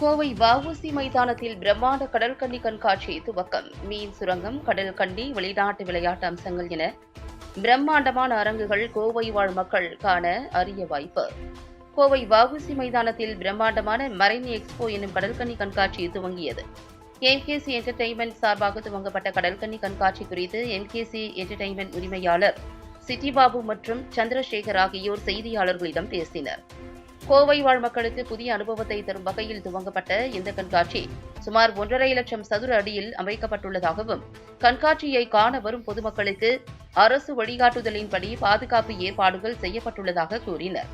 கோவை வஉசி மைதானத்தில் பிரம்மாண்ட கடற்கண்டி கண்காட்சி துவக்கம். மீன் சுரங்கம் கடல் கண்டி வெளிநாட்டு விளையாட்டு அம்சங்கள் என பிரம்மாண்டமான அரங்குகள் கோவை வாழ் மக்கள் காண அரிய வாய்ப்பு. கோவை வஉசி மைதானத்தில் பிரம்மாண்டமான மரைன் எக்ஸ்போ என்னும் கடற்கண்ணி கண்காட்சி துவங்கியது. எம்கேசி என்டர்டெயின்மெண்ட் சார்பாக துவங்கப்பட்ட கடற்கண்ணி கண்காட்சி குறித்து எம்கேசி என்டர்டெயின்மெண்ட் உரிமையாளர் சிட்டிபாபு மற்றும் சந்திரசேகர் ஆகியோர் செய்தியாளர்களிடம் பேசினர். கோவை வாழ் மக்களுக்கு புதிய அனுபவத்தை தரும் வகையில் துவங்கப்பட்ட இந்த கண்காட்சி சுமார் ஒன்றரை லட்சம் சதுர அடியில் அமைக்கப்பட்டுள்ளதாகவும் கண்காட்சியை காண வரும் பொதுமக்களுக்கு அரசு வழிகாட்டுதலின்படி பாதுகாப்பு ஏற்பாடுகள் செய்யப்பட்டுள்ளதாக கூறினர்.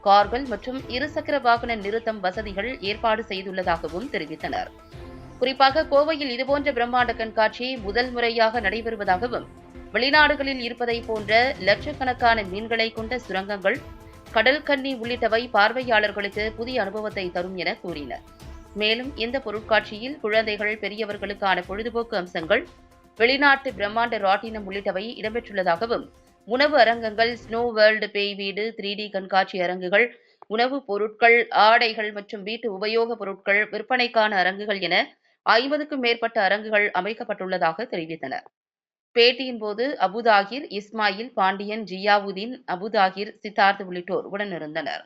கார்கள் மற்றும் இருசக்கர வாகன நிறுத்தம் வசதிகள் ஏற்பாடு செய்துள்ளதாகவும் தெரிவித்தனர். குறிப்பாக கோவையில் இதுபோன்ற பிரம்மாண்ட கண்காட்சி முதல் முறையாக நடைபெறுவதாகவும் வெளிநாடுகளில் இருப்பதை போன்ற லட்சக்கணக்கான மீன்களை கொண்ட சுரங்கங்கள் கடல் கன்னி உள்ளிட்டவை பார்வையாளர்களுக்கு புதிய அனுபவத்தை தரும் என கூறினர். மேலும் இந்த பொருட்காட்சியில் குழந்தைகள் பெரியவர்களுக்கான பொழுதுபோக்கு அம்சங்கள் வெளிநாட்டு பிரம்மாண்ட ராட்டினம் உள்ளிட்டவை இடம்பெற்றுள்ளதாகவும் உணவு அரங்கங்கள் ஸ்னோ வேர்ல்டு பேய் வீடு த்ரீ டி கண்காட்சி அரங்குகள் உணவுப் பொருட்கள் ஆடைகள் மற்றும் வீட்டு உபயோகப் பொருட்கள் விற்பனைக்கான அரங்குகள் என ஐம்பதுக்கும் மேற்பட்ட அரங்குகள் அமைக்கப்பட்டுள்ளதாக தெரிவித்தனர். பேட்டியின் போது அபுதாகிர் இஸ்மாயில் பாண்டியன் ஜியாவுதீன் அபுதாகிர் சித்தார்த் உள்ளிட்டோர் உடனிருந்தனர்.